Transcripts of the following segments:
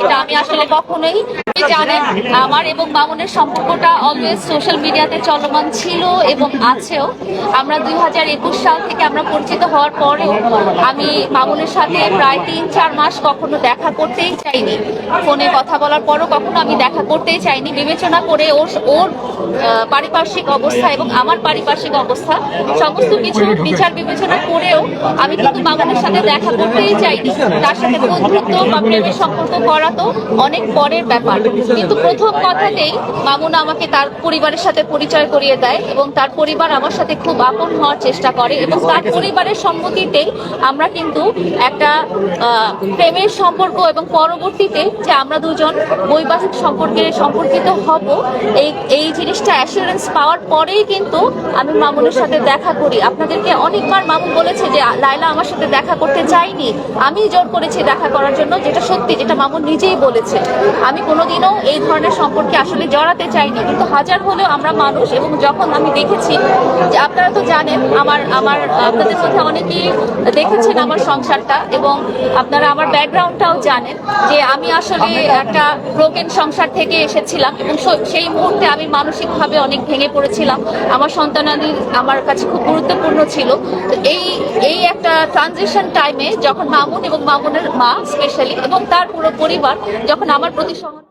এটা আমি আসলে কখনোই জানেন আমার এবং মামুনের সম্পর্কটা অলওয়েজ সোশ্যাল মিডিয়াতে চলমান ছিল এবং আছেও। আমরা দুই হাজার একুশ সাল থেকে আমরা পরিচিত হওয়ার পরেও আমি মামুনের সাথে প্রায় তিন, চার মাস কখনো দেখা করতেই চাইনি। ফোনে কথা বলার পরও কখনো আমি দেখা করতেই চাইনি। বিবেচনা করে ওর ওর পারিপার্শ্বিক অবস্থা এবং আমার পারিপার্শ্বিক অবস্থা, সমস্ত কিছু বিচার বিবেচনা করেও আমি কিন্তু মামুনের সাথে দেখা করতেই চাইনি। তার সাথে বন্ধুত্ব বা প্রেমের সম্পর্ক করা তো অনেক পরের ব্যাপার। কিন্তু প্রথম কথাতেই মামুনা আমাকে তার পরিবারের সাথে পরিচয় করিয়ে দেয় এবং তার পরিবার আমার সাথে খুব আপন হওয়ার চেষ্টা করে এবং তার পরিবারের সম্মতিতেই আমরা কিন্তু একটা প্রেমের সম্পর্ক এবং পরবর্তীতে যে আমরা দুজন বৈবাহিক সম্পর্কে সম্পর্কিত হব, এই এই জিনিসটা অ্যাসুরেন্স পাওয়ার পরেই কিন্তু আমি মামুনের সাথে দেখা করি। আপনাদেরকে অনেকবার মামুন বলেছে যে লাইলা আমার সাথে দেখা করতে চাইনি আমি জোর করেছি দেখা করার জন্য, যেটা সত্যি, যেটা মামুন নিজেই বলেছে, আমি কোনোদিনও এই ধরনের সম্পর্কে আসলে জড়াতে চাইনি। কিন্তু হাজার হলেও আমরা মানুষ এবং যখন আমি দেখেছি যে আপনারা তো জানেন, আমার আমার, আপনাদের মধ্যে অনেকেই দেখেছেন আমার সংসারটা এবং আপনারা আমার ব্যাকগ্রাউন্ডটাও জানেন যে আমি আসলে একটা ব্রোকেন সংসার থেকে এসেছিলাম এবং সেই মুহূর্তে আমি মানসিকভাবে অনেক ভেঙে পড়েছিলাম। আমার সন্তানাদি আমার কাছে খুব গুরুত্বপূর্ণ ছিল। তো এই এই একটা ট্রানজিশন টাইমে যখন মামুন এবং মামুনের মা স্পেশালি এবং তার পুরো পরিবার যখন আমার প্রতি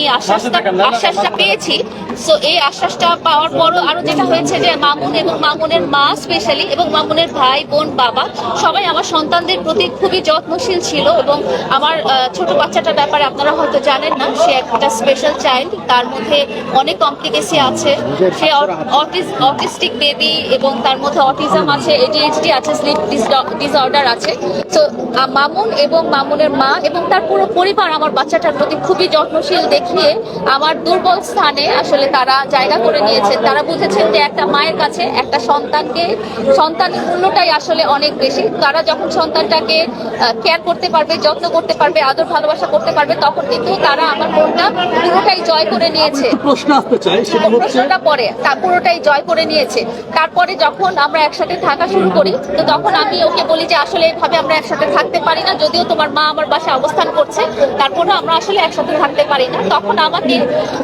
এই আশ্বাসটা আশ্বাসটা পেয়েছি। সো এই আশ্বাসটা পাওয়ার পরও আরও যেটা হয়েছে যে মামুন এবং মামুনের মা স্পেশালি এবং মামুনের ভাই বোন বাবা সবাই আমার সন্তানদের প্রতি খুবই যত্নশীল ছিল এবং আমার ছোট বাচ্চাটার ব্যাপারে আপনারা হয়তো জানেন না সে একটা স্পেশাল চাইল্ড তার মধ্যে অনেক কমপ্লিকেসি আছে। সে অটিস্টিক বেবি এবং তার মধ্যে অটিজম আছে এডিএইচডি আছে স্লিপ ডিসঅর্ডার আছে। তো মামুন এবং মামুনের মা এবং তার পুরো পরিবার আমার বাচ্চাটার প্রতি খুবই যত্নশীল দেখিয়ে আমার দুর্বল স্থানে আসলে তারা জায়গা করে নিয়েছেন। তারা বুঝেছেন যে একটা মায়ের কাছে একটা সন্তানকে সন্তানের মূল্যটাই আসলে অনেক বেশি। তারা যখন সন্তানটাকে কেয়ার করতে পারবে যত্ন করতে পারবে আদর ভালোবাসা করতে পারবে তখন কিন্তু তারা আমার মনটা পুরোটাই জয় করে নিয়েছে। প্রশ্ন আসতে চাই প্রশ্নটা পরে তা পুরোটাই জয় করে নিয়েছে। তারপরে যখন আমরা একসাথে থাকা শুরু করি তো তখন আমি ওকে বলি যে আসলে এভাবে আমরা একসাথে থাকতে পারি না। যদিও তোমার মা আমার বাসায় অবস্থান করছে তারপরে আমরা আসলে একসাথে থাকতে পারি না। তখন আমাকে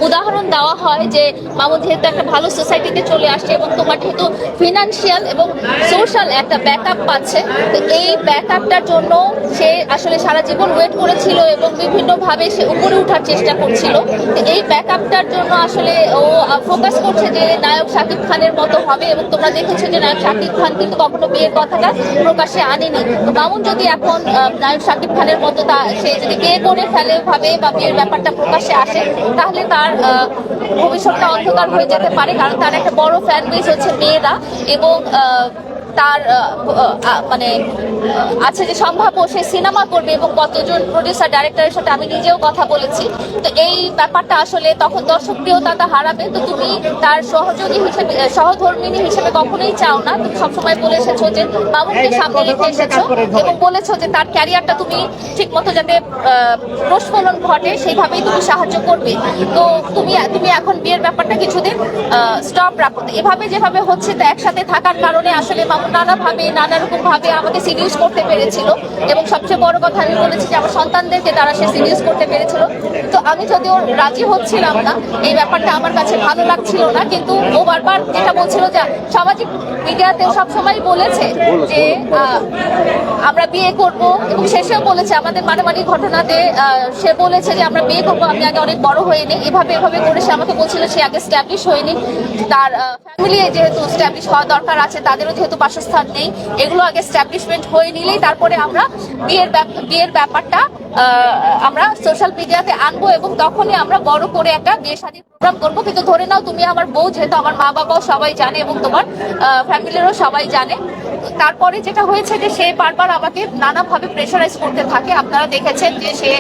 উদাহরণ দেওয়া হয় যে মামুন যেহেতু একটা ভালো সোসাইটিতে চলে আসছে এবং তোমার যেহেতু ফিনান্সিয়াল এবং সোশ্যাল একটা ব্যাকআপ পাচ্ছে, তো এই ব্যাকআপটার জন্য সে আসলে সারা জীবন ওয়েট করেছিল এবং বিভিন্নভাবে সে উপরে ওঠার চেষ্টা করছিল। তো এই ব্যাকআপটার জন্য আসলে ও ফোকাস করছে যে, নায়ক শাকিব খানের মতো হবে এবং তোমরা দেখেছ যে, নায়ক শাকিব খান কিন্তু কখনো বিয়ের কথাটা প্রকাশে আনেনি। তো যদি এখন নায়ক শাকিব খানের মতো তা, সে যদি বিয়ে করে ফেলে ভাবে বা বিয়ের ব্যাপারটা প্রকাশ্যে আসে, তাহলে তার ভবিষ্যৎটা অন্ধকার হয়ে যেতে পারে, কারণ তার একটা বড় ফ্যান বেস হচ্ছে মেয়েরা এবং তার মানে আছে যে সম্ভাব্য সে সিনেমা করবে এবং কতজন প্রডিউসার ডাইরেক্টরের সাথে আমি নিজেও কথা বলেছি। তো এই ব্যাপারটা আসলে তখন দর্শক প্রিয়তা হারাবে। তো তুমি তার সহযোগী হিসেবে সহধর্মিনী হিসেবে কখনোই চাও না। তুমি সবসময় বলে এসেছ যে বাবুকে সামনে রেখে এসেছ এবং বলেছ যে তার ক্যারিয়ারটা তুমি ঠিক মতো যাতে প্রস্ফলন ঘটে সেইভাবেই তুমি সাহায্য করবে। তো তুমি তুমি এখন বিয়ের ব্যাপারটা কিছুদিন স্টপ রাখো। এভাবে যেভাবে হচ্ছে তো একসাথে থাকার কারণে আসলে মামুন নানা ভাবে, নানা রকম ভাবে আমাকে সিরিয়াস করতে পেরেছিল। এবং সবচেয়ে বড় কথা আমি বলেছি যে, আমার সন্তানদেরকে তারা সে সিরিয়াস করতে পেরেছিল। তো আমি যদিও রাজি হচ্ছিলাম না, এই ব্যাপারটা আমার কাছে ভালো লাগছিল না। কিন্তু ও বারবার যেটা বলছিল যে, সামাজিক মিডিয়াতেও সবসময় বলেছে যে আমরা বিয়ে করব। এবং শেষেও বলেছে, আমাদের মারামারি ঘটনাতে সে বলেছে যে, আমরা বিয়ে করব, আমি আগে অনেক বড় হয়ে নিই। এভাবে এভাবে করে সে আমাকে বলছিল, সে আগে স্ট্যাবলিশ হয়নি। তার ফ্যামিলি যেহেতু স্ট্যাবলিশ হওয়া দরকার আছে, তাদেরও যেহেতু বাসস্থান নেই। এগুলো আগে স্ট্যাবলিশমেন্ট হয়ে নিলেই তারপরে আমরা বিয়ের বিয়ের ব্যাপারটা আমরা সোশ্যাল মিডিয়াতে আনব এবং তখনই আমরা বড় করে একটা বিয়ে শাদীর প্রোগ্রাম করব। কিন্তু ধরে নাও, তুমি আমার বউ, যেহেতু আমার মা বাবাও সবাই জানে এবং তোমার ফ্যামিলিরও সবাই জানে, তারপরে যেটা হয়েছে যে সে বারবার আমাকে নানাভাবে প্রেশারাইজ করতে থাকে। আপনারা দেখেছেন যে সে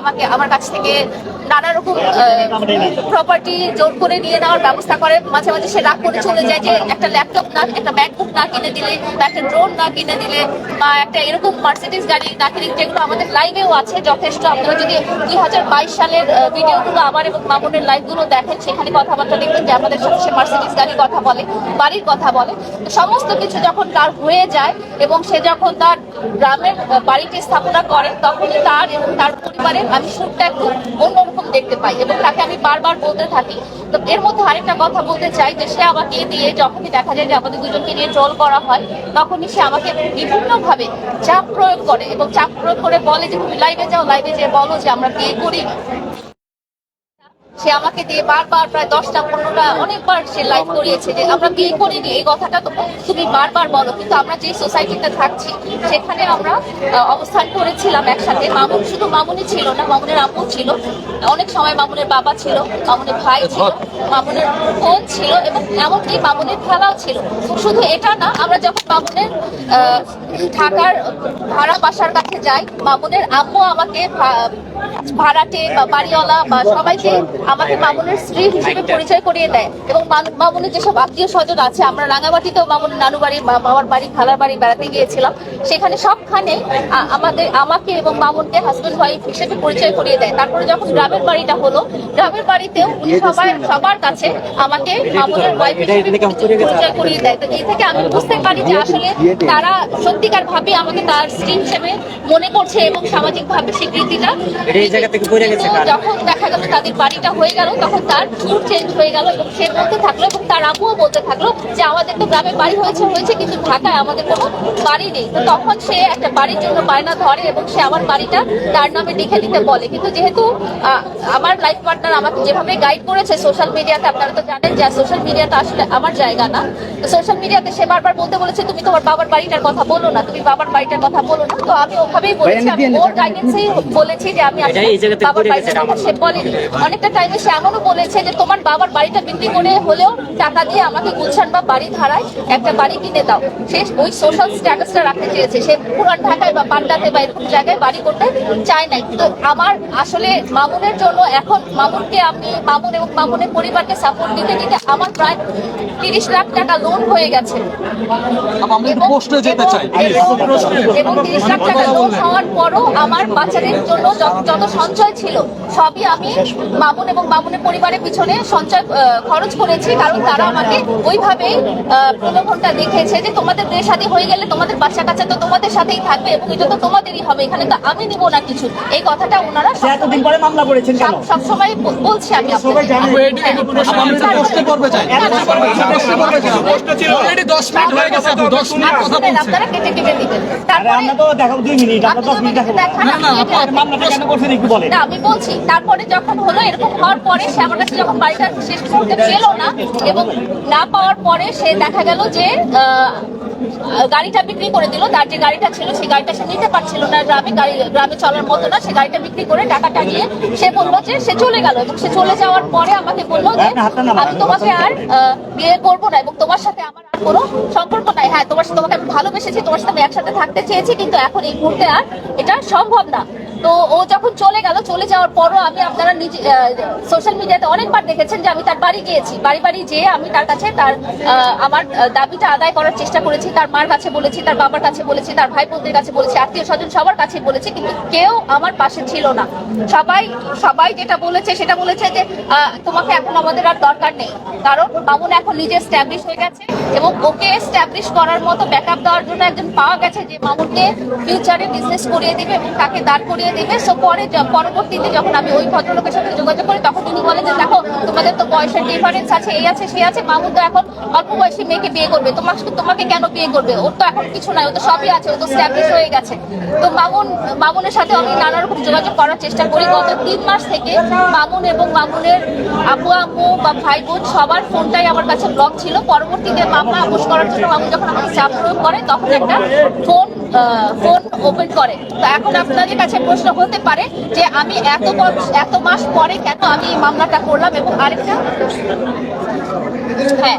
আমাকে আমার কাছ থেকে নানা রকম প্রপার্টি জোর করে নিয়ে নেওয়ার ব্যবস্থা করে। মাঝে মাঝে সে রাগ করে চলে যায় যে একটা ল্যাপটপ না, একটা ম্যাকবুক না কিনে দিলে বা একটা ড্রোন না কিনে দিলে বা একটা এরকম মার্সিডিস গাড়ি না কিনে যেগুলো আমাদের লাইভেও আছে যথেষ্ট। আপনারা যদি দুই হাজার বাইশ সালের ভিডিওগুলো আমার এবং মামুনের লাইভগুলো দেখেন, সেখানে কথাবার্তা দেখবেন যে আমাদের সাথে সে মার্সিডিজ গাড়ির কথা বলে, বাড়ির কথা বলে। সমস্ত কিছু যখন তার হয়ে যায় এবং সে যখন তার গ্রামের বাড়িটি স্থাপনা করে তখনই তার এবং তার পরিবারের আমি সুরটা একটু অন্যরকম দেখতে পাই এবং তাকে আমি বারবার বলতে থাকি। তো এর মধ্যে আরেকটা কথা বলতে চাই যে সে আমাকে দিয়ে যখনই দেখা যায় যে আমাদের দুজনকে নিয়ে ট্রোল করা হয়, তখনই সে আমাকে বিভিন্নভাবে চাপ প্রয়োগ করে এবং চাপ প্রয়োগ করে বলে যে, তুমি লাইভে যাও লাইভে যেয়ে বলো যে, আমরা বিয়ে করি সে আমাকে দিয়ে বারবার প্রায় দশটা পনেরোটা অনেকবার সে লাইভ করিয়েছে যে আমরা বিয়ে করিনি এই কথাটা তো তুমি বারবার বলো। কিন্তু আমরা যে সোসাইটিতে থাকছি সেখানে আমরা অবস্থান করেছিলাম একসাথে। মামুন শুধু মামুনই ছিল না মামুনের আম্মু ছিল। অনেক সময় মামুনের বাবা ছিল মামুনের ভাই ছিল মামুনের বোন ছিল এবং এমনকি মামুনের খেলাও ছিল। শুধু এটা না আমরা যখন মামুনের ঢাকার ভাড়া বাসার কাছে যাই মামুনের আম্মু আমাকে ভাড়াটে বা বাড়িওয়ালা বা সবাইকে আমাকে মামুনের স্ত্রী হিসেবে পরিচয় করিয়ে দেয়। এবং মামুনের যেসব আত্মীয় স্বজন আছে আমরা রাঙামাটিতেও মামুনের নানু বাড়ি মামার বাড়ি খালার বাড়ি বেড়াতে গিয়েছিলাম। সেখানে সবখানে আমাদের আমাকে এবং মামুনকে হাজবেন্ড ওয়াইফ হিসেবে পরিচয় করিয়ে দেয়। তারপরে যখন গ্রামের বাড়িটা হলো গ্রামের বাড়িতেও উনি সবাই সবার কাছে আমাকে মামুনের ওয়াইফ হিসেবে পরিচয় করিয়ে দেয়। তো এই থেকে আমি বুঝতে পারি যে আসলে তারা সত্যিকার ভাবে আমাকে তার স্ত্রী হিসেবে মনে করছে এবং সামাজিক ভাবে স্বীকৃতিটা এই জায়গা থেকে পড়ে গেছে? যখন দেখা গেল তাদের বাড়িটা হয়ে গেল তখন তার মুড চেঞ্জ হয়ে গেল এবং সে বলতে থাকল এবং তার আম্মুও বলতে থাকল যে আমাদের তো গ্রামে বাড়ি হয়েছে হয়েছে কিন্তু ঢাকায় আমাদের কোনো বাড়ি নেই। তো তখন সে একটা বাড়ির জন্য বায়না ধরে এবং সে আমার বাড়িটা তার নামে লিখে দিতে বলে। কিন্তু যেহেতু আমার লাইফ পার্টনার আমাকে যেভাবে গাইড করেছে সোশ্যাল মিডিয়াতে আপনারা তো জানেন যে সোশ্যাল মিডিয়াটা আসলে আমার জায়গা না। তো সোশ্যাল মিডিয়াতে সে বারবার বলতে বলেছে তুমি তোমার বাবার বাড়িটার কথা বলো না তুমি বাবার বাড়িটার কথা বলো না। তো আমি ওভাবেই বলেছি আমি ওর গাইডেন্সেই বলেছি যে আমি বাবার সে বলেনি। অনেকটা টাইমে সে এমনও বলেছে যে তোমার বাবার বাড়িটা বিক্রি করে হলেও টাকা দিয়ে আমাকে গুলশান বা বাড়ি ধারায় একটা বাড়ি কিনে দাও। সে ওই সোশ্যাল স্ট্যাটাসটা রাখতে চেয়েছে। সে পুরান ঢাকায় বা পান্ডাতে বা এরকম জায়গায় বাড়ি করতে চায় নাই। তো আমার আসলে মামুনের জন্য এখন মামুনকে আমি মামুন এবং মামুনের পরিবারকে সাপোর্ট দিতে দিতে আমার প্রায় তিরিশ লাখ টাকা লোন হয়ে গেছে। আমরা একটু পোস্টে যেতে চাই এবং তিরিশ লাখ টাকা লোন হওয়ার পরও আমার বাচ্চাদের জন্য যত- যত সঞ্চয় ছিল সবই আমি মামুন এবং মামুনের পরিবারের পিছনে সঞ্চয় খরচ করেছি। কারণ তারা আমাকে ওইভাবেই আহ, প্রলোভনটা দেখিয়েছে যে তোমাদের বিয়ে শাদী হয়ে গেলে তোমাদের বাচ্চা কাচ্চা তো তোমাদের সাথেই থাকবে এবং এটা তো তোমাদেরই হবে এখানে তো আমি নিব না কিছু। এই কথাটা ওনারা এতদিন পরে মামলা করেছেন কেন? সবসময় বলছি আমি হয়ে আপনারা কেটে কেটে দিবেন। তারপরে আমরা তো দেখাবো দুই মিনিট আমরা দশ মিনিট দেখাবো। না, না, আপু, মামলাটা কেন করছেন একটু বলেন। না আমি বলছি তারপরে যখন হলো এরকম হওয়ার পরে সে আমার কাছে যখন বাড়িটা শেষ করতে পেল না এবং না পাওয়ার পরে সে দেখা গেল যে গাড়িটা বিক্রি করে দিল। তার যে গাড়িটা ছিল সেই গাড়িটা সে নিতে পারছিল না গ্রামে গাড়ি গ্রামে চলার মতো না। সে গাড়িটা বিক্রি করে টাকাটা নিয়ে সে বলল যে সে চলে গেল। এবং সে চলে যাওয়ার পরে আমাকে বলল যে আমি তোমাকে আর বিয়ে করব না এবং তোমার সাথে আমার আর কোনো সম্পর্ক নাই। হ্যাঁ তোমার সাথে তোমাকে আমি ভালোবেসেছি তোমার সাথে আমি একসাথে থাকতে চেয়েছি কিন্তু এখন এই মুহূর্তে আর এটা সম্ভব না। তো ও যখন চলে গেল, চলে যাওয়ার পরও আমি আপনারা নিজে সোশ্যাল মিডিয়াতে অনেকবার দেখেছেন যে আমি তার বাড়ি গিয়েছি। বাড়ি বাড়ি যেয়ে আমি তার কাছে তার আমার দাবিটা আদায় করার চেষ্টা করেছি। তার মার কাছে বলেছি, তার বাবার কাছে বলেছি, তার ভাই বোনদের কাছে বলেছি আত্মীয় স্বজন সবার কাছে বলেছি, কিন্তু কেউ আমার পাশে ছিল না। সবাই সবাই যেটা বলেছে সেটা বলেছে যে তোমাকে এখন আমাদের আর দরকার নেই। কারণ মামুন এখন নিজে স্ট্যাবলিশ হয়ে গেছে এবং ওকে স্ট্যাবলিশ করার মতো ব্যাকআপ দেওয়ার জন্য একজন পাওয়া গেছে যে মামুনকে ফিউচারে বিজনেস করিয়ে দিবে এবং তাকে দাঁড় করিয়ে দিবে। সো পরে পরবর্তীতে যখন আমি ওই ভদ্রলোকের সাথে যোগাযোগ করি, তখন উনি বলে যে, দেখো, তোমাদের তো বয়সের ডিফারেন্স আছে, এই আছে সে আছে, মামুন তো এখন অল্প বয়সী মেয়েকে বিয়ে করবে। তোমাকে তোমাকে কেন বিয়ে করবে? ওর তো এখন কিছু নাই, ও তো সবই আছে, ও তো স্ট্যাবলিশ হয়ে গেছে। তো মামুন, মামুনের সাথে আমি নানা রকম যোগাযোগ করার চেষ্টা করি। গত তিন মাস থেকে মামুন এবং মামুনের আব্বু আম্মু বা ভাই বোন সবার ফোনটাই আমার কাছে ব্লক ছিল। পরবর্তীতে মামলা আপোষ করার জন্য মামুন যখন আমাকে চাপ প্রয়োগ করে, তখন একটা ফোন ফোন ওপেন করে। তো এখন আপনাদের কাছে প্রশ্ন হতে পারে যে আমি এত এত মাস পরে কেন আমি এই মামলাটা করলাম এবং আরেকটা? হ্যাঁ।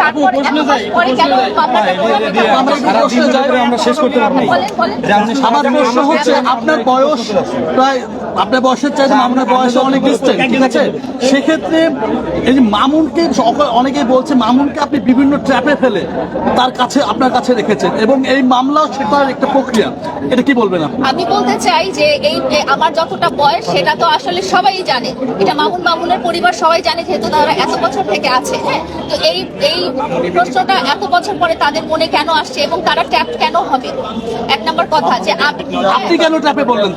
তারপরে এত মাস পরে কেন মামলাটা করলাম বলেন বলেন। আমার প্রশ্ন হচ্ছে আপনার বয়স প্রায় আপনার বয়সের চাইতে মামুনের বয়স অনেক ডিস্টেন্স ঠিক আছে? সেক্ষেত্রে এই যে মামুনকে অনেকেই বলছে মামুনকে আপনি বিভিন্ন ট্র্যাপে ফেলে তার কাছে আপনার কাছে রেখেছেন এবং এই মামলাও সেটার একটা প্রক্রিয়া। এটা কি বলবেন আপনি? আমি বলতে চাই যে এই আমার যতটা বয়স সেটা তো আসলে সবাই জানে। এটা মামুন মামুনের পরিবার সবাই জানে যেহেতু তারা এত বছর থেকে আছে হ্যাঁ? তো এই এই প্রশ্নটা এত বছর পরে তাদের মনে কেন আসছে এবং তারা ট্যাপ কেন হবে? এক নম্বর কথা যে আপনি কেন ট্র্যাপে বললেন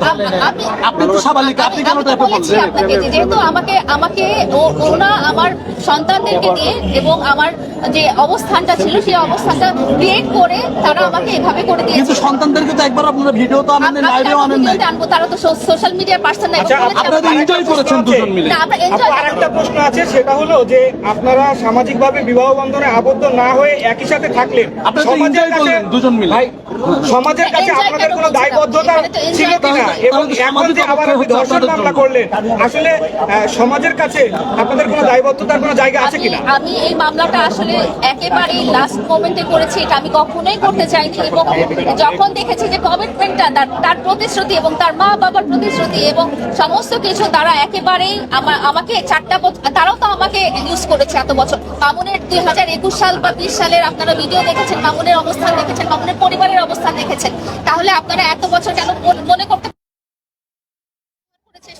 আপনি তো স্বাভাবিক আপনি কেন আমি তো ট্র্যাপে বলেছি বললেন আপনাকে যে যেহেতু আমাকে আমাকে ওনা আমার সন্তানদেরকে দিয়ে এবং আমার যে অবস্থানটা ছিল সেই অবস্থানটা ক্রিয়েট করে তারা আমাকে এভাবে করে দিয়েছে। কিন্তু সন্তানদেরকে তো একবার আপনারা ভিডিও তো আনেন লাইভেও আনেন নাই। ভিডিওতে তারা তো সোশ্যাল মিডিয়ার পার্সন না আপনারা এনজয় করেছেন দুজন মিলে। না আমরা এনজয় আর একটা প্রশ্ন আছে সেটা হলো যে আপনারা সামাজিকভাবে বিবাহ বন্ধনে আবদ্ধ না হয়ে একই সাথে থাকলেন। আপনারা তো দুজন মিলে। সমাজের কাছে আপনাদের কেন দায়বদ্ধতা ছিল কিনা? এবং এখন যে আবার ধর্ষণ মামলা করলেন। আসলে সমাজের কাছে আপনাদের কোনো দায়বদ্ধতার কোনো জায়গা আছে কিনা? আমি এই মামলাটা আসলে একেবারেই লাস্ট মোমেন্টে করেছি এটা আমি কখনোই করতে চাইনি এবং যখন দেখেছি যে কমিটমেন্টটা তার প্রতিশ্রুতি এবং তার মা বাবার প্রতিশ্রুতি এবং সমস্ত কিছু তারা একেবারেই আমা- আমাকে চারটা তারাও তো আমাকে ইউজ করেছে এত বছর। মামুনের দুই হাজার একুশ সাল বা বিশ সালের আপনারা ভিডিও দেখেছেন মামুনের অবস্থান দেখেছেন মামুনের পরিবারের অবস্থান দেখেছেন। তাহলে আপনারা এত বছর কেন মন- মনে করতে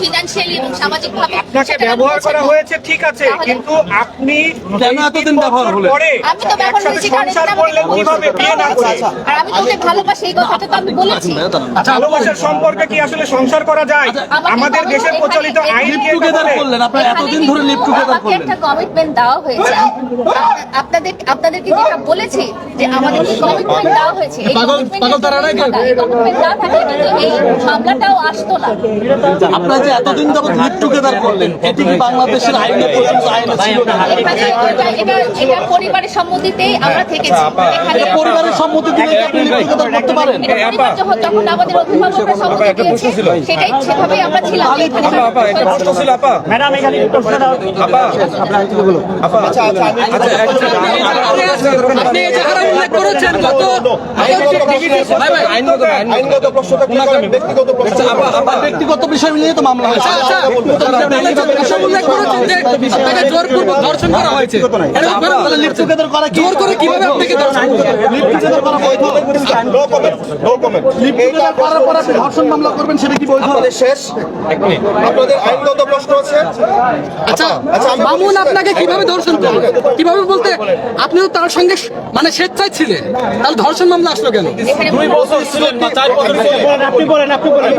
ফিনান্সিয়ালি এবং সামাজিক আপনাকে ব্যবহার করা হয়েছে ঠিক আছে কিন্তু আপনি কেন এতদিন ব্যবহার হলেন? আমি তো ব্যবহার করেছি কারণ এটা করলেন কীভাবে বিয়ে না করে আর আমি তোকে ভালোবাসি এই কথাটা তো আমি বলেছি। ভালোবাসার সম্পর্কে কি আসলে সংসার করা যায়? আমাদের দেশের প্রচলিত আইন কি টুগেদার করলেন আপনারা এতদিন ধরে লিভ টুগেদার করলেন একটা কমিটমেন্ট দেওয়া হয়েছে। আপনাদের আপনাদেরকে যেটা বলেছি যে আমাদের কমিটমেন্ট দেওয়া হয়েছে? এই পাগল- পাগল তারা নাকি? এই কমিটমেন্ট না থাকলে এই মামলাটাও আসতো না। আপনারা যে এতদিন যাবত লিভ টুগেদার করলেন। এটি কি বাংলাদেশের আইনে প্রচলিত আইনে ছিল না এটা- পরিবারের সম্মতিতেই আমরা থেকেছি। এখানে পরিবারের সম্মতি দিলে আপনি লিভ টুগেদার করতে পারেন? যখন যখন আমাদের অভিভাবকরা সম্মতি দিয়েছে সেটাই সেভাবেই আমরা ছিলাম। ম্যাডাম এখানে একটু প্রশ্ন দাও। আপনি এই যে হারা উল্লেখ করেছেন গত আইনগত প্রশ্নটা ব্যক্তিগত প্রশ্ন। ব্যক্তিগত বিষয় নিয়ে তো মামলা হয়েছে জোরপূর্বক ধর্ষণ করা হয়েছে জোর করে কীভাবে আপনাকে ধর্ষণ আপনি ধর্ষণ মামলা করবেন সেটা কি শেষ আপনাদের আইনগত প্রশ্ন আছে আচ্ছা আচ্ছা, মামুন আপনাকে কীভাবে ধর্ষণ করল কীভাবে বলতে আপনিও তার সঙ্গে মানে স্বেচ্ছায় ছিলেন তাহলে ধর্ষণ মামলা আসলো কেন আপনি বলেন আপনি বলেন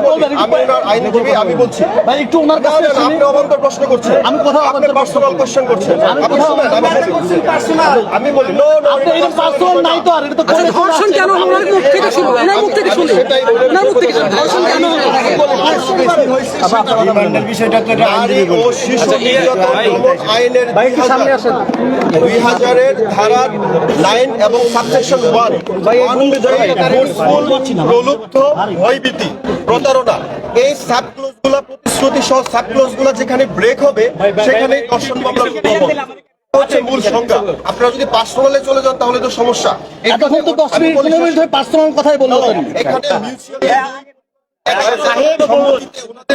আমি বলছি ভাই একটু ওনার কাছে আপনি অবান্তর প্রশ্ন করছেন। আমি কোথাও আপনি অবান্তর পার্সোনাল কোশ্চেন করছেন। আমি কোথাও শুনেন, আমি বলি। নো নো আপনি এরকম পার্সোনাল নাই তো আর এটা তো আচ্ছা করে ধর্ষণ কেন? ওনার মুখ থেকে শুনো ওনার মুখ থেকে শুনি ওনার মুখ থেকে শুনি ধর্ষণ কেন হলো? নারী ও শিশু নির্যাতন দমন আইনের দুই হাজারের ধারার নাইন এবং সাবসেকশন ওয়ান প্রলুব্ধ ভয়ভীতি। প্রতারণা। এই সাবক্লোজগুলা প্রতিশ্রুতি সহ সাবক্লোজগুলা যেখানে ব্রেক হবে সেখানে দর্শন মামলা হচ্ছে মূল সংজ্ঞা। আপনারা যদি পার্সোনালে চলে যান তাহলে তো সমস্যা। এতক্ষণ তো দশ মিনিট ধরে পার্সোনাল কথাই বলল এখানে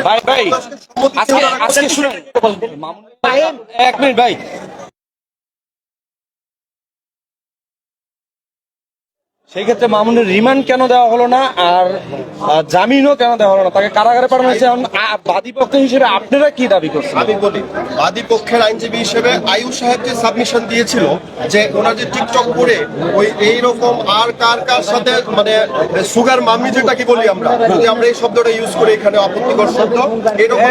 ভাই ভাই আজকে আজকে এক মিনিট ভাই। সেই ক্ষেত্রে মামুনের রিমান্ড কেন দেওয়া হলো না? আর জামিনও কেন দেওয়া হলো না? তাকে কারাগারে পাঠানো হয়েছে। এখন আ- বাদী পক্ষ হিসেবে আপনারা কি দাবি করছেন? আমি বলি বাদী পক্ষের আইনজীবী হিসেবে আয়ু সাহেব যে সাবমিশন দিয়েছিল যে ওনার যে টিকটক করে ওই এইরকম আর কার কার সাথে মানে সুগার মাম্মি যেটাকে বলি আমরা যদি আমরা এই শব্দটা ইউজ করি এখানে আপত্তিকর শব্দ এরকম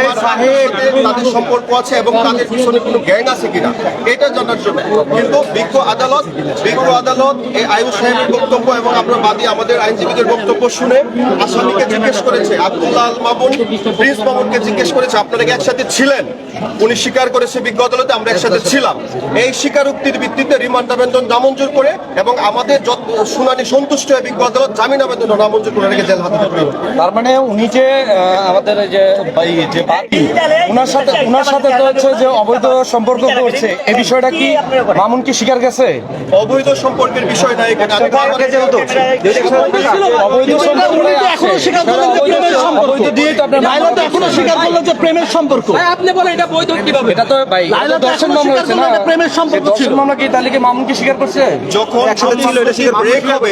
তাদের সম্পর্ক আছে এবং তাদের পিছনে কোনো গ্যাং আছে কিনা এটা জানার জন্য। কিন্তু বিজ্ঞ আদালত বিজ্ঞ আদালত এই আয়ু সাহেবের বক্তব্য এবং আমরা বাদী আমাদের আইনজীবীদের বক্তব্য শুনে আসামিকে জিজ্ঞেস করেছে আব্দুল্লাহ আল মামুন প্রিন্স মামুনকে জিজ্ঞেস করেছে আপনারা কি একসাথে ছিলেন? উনি স্বীকার করেছে বিজ্ঞ আদালতে আমরা একসাথে ছিলাম। এই স্বীকারোক্তির ভিত্তিতে রিমান্ড আবেদন নামঞ্জুর করে এবং আমাদের শুনানি সন্তুষ্ট হয়ে বিজ্ঞ আদালত জামিন আবেদন নামঞ্জুর করে রেখে জেল পারেন তার মানে উনি যে আমাদের যে যে বাদী ওনার সাথে ওনার সাথে তো হচ্ছে যে অবৈধ সম্পর্ক করছে। এই বিষয়টা কি মামুন কি স্বীকার গেছে? অবৈধ সম্পর্কের বিষয় না এখানে আমি বারবার যেহেতু অবৈধ সম্পর্ক এখনও স্বীকার করলেন যে প্রেমের সম্পর্ক অবৈধ দিয়েই তো আপনার লাইলা তো এখনও স্বীকার করল যে প্রেমের সম্পর্ক আপনি বলেন এটা বৈধ কীভাবে? এটা তো ভাই লাইলা তো দর্শন মামলা হয়েছে না। প্রেমের সম্পর্ক ছিল। মামলা কি তাহলে কি মামুন কি স্বীকার করছে? যখন ব্রেক হবে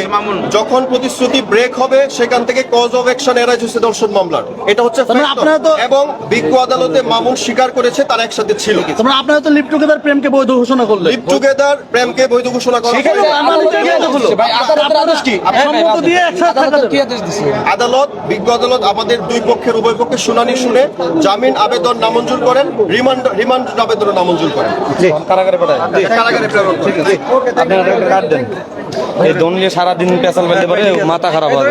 যখন প্রতিশ্রুতি ব্রেক হবে সেখান থেকে কজ অফ অ্যাকশন এরাইজ হচ্ছে দর্শন মামলার। এটা হচ্ছে আপনারা তো- এবং বিজ্ঞ আদালতে মামুন স্বীকার করেছে তারা একসাথে ছিল। তোমরা আপনারা তো লিপ টুগেদার প্রেমকে বৈধ ঘোষণা করলেন। লিভ টুগেদার প্রেমকে বৈধ ঘোষণা করা জায়গায় আদেশ কি আদালত বিজ্ঞ আদালত আমাদের দুই পক্ষের উভয় পক্ষের শুনানি শুনে জামিন আবেদন নামঞ্জুর করেন রিমান্ড রিমান্ড আবেদন নামঞ্জুর করেন। কারাগারে পাঠায়। কারাগারে প্রেরণ আপনারা দেন। এই দন নিয়ে সারাদিন পেশাল ফেলতে পারে মাথা খারাপ হবে।